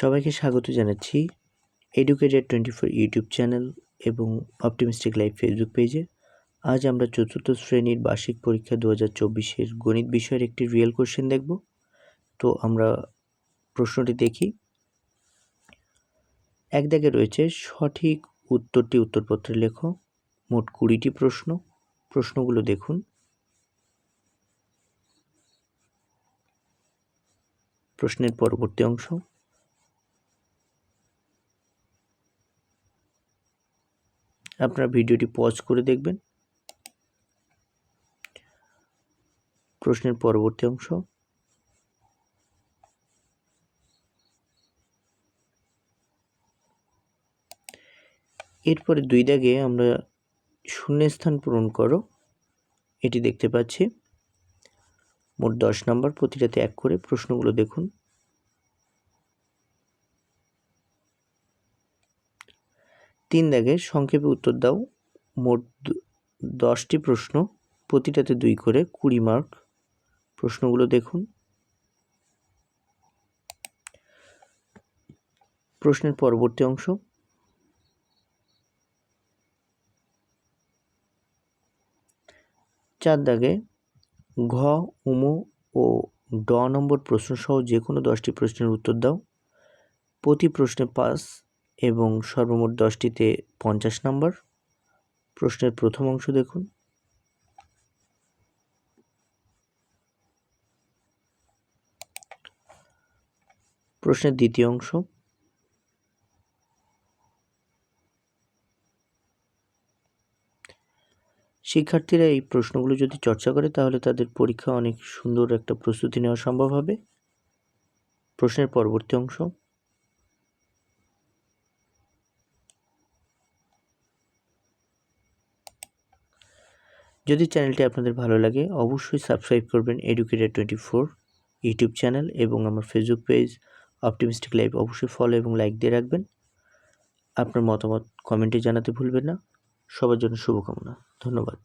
সবাইকে স্বাগত জানাচ্ছি educated twenty four YouTube channel এবং অপটিমিস্টিক লাইফ ফেসবুক পেজে আজ আমরা চতুর্থ শ্রেণির বার্ষিক পরীক্ষা দু হাজার চব্বিশের গণিত বিষয়ের একটি রিয়েল কোশ্চেন দেখব। তো আমরা প্রশ্নটি দেখি। এক দাগে রয়েছে, সঠিক উত্তরটি উত্তরপত্রে লেখো। মোট কুড়িটি প্রশ্ন। প্রশ্নগুলো দেখুন। প্রশ্নের পরবর্তী অংশ। আপনারা ভিডিওটি পজ করে দেখবেন। প্রশ্নের পরবর্তী অংশ। এরপরে দুই দাগে আমরা শূন্যস্থান পূরণ করো। এটি দেখতে পাচ্ছি। মোট দশ নম্বর প্রতিটাতে এক করে প্রশ্নগুলো দেখুন। তিন দাগে সংক্ষেপে উত্তর দাও। মোট দশটি প্রশ্ন, প্রতিটাতে দুই করে কুড়ি মার্ক। প্রশ্নগুলো দেখুন। প্রশ্নের পরবর্তী অংশ। চার দাগে ঘ, উমো, ও ড নম্বর প্রশ্নসহ যে কোনো দশটি প্রশ্নের উত্তর দাও। প্রতি প্রশ্নে পাস এবং সর্বমোট দশটিতে পঞ্চাশ নম্বর। প্রশ্নের প্রথম অংশ দেখুন। প্রশ্নের দ্বিতীয় অংশ। শিক্ষার্থীরা এই প্রশ্নগুলো যদি চর্চা করে, তাহলে তাদের পরীক্ষা অনেক সুন্দর একটা প্রস্তুতি নেওয়া সম্ভব হবে। প্রশ্নের পরবর্তী অংশ। যদি চ্যানেলটি আপনাদের ভালো লাগে, অবশ্যই সাবস্ক্রাইব করবেন educated twenty four YouTube channel এবং আমার ফেসবুক পেজ অপটিমিস্টিক লাইভ অবশ্যই ফলো এবং লাইক দিয়ে রাখবেন। আপনার মতামত কমেন্টে জানাতে ভুলবেন না। সবার জন্য শুভকামনা। ধন্যবাদ।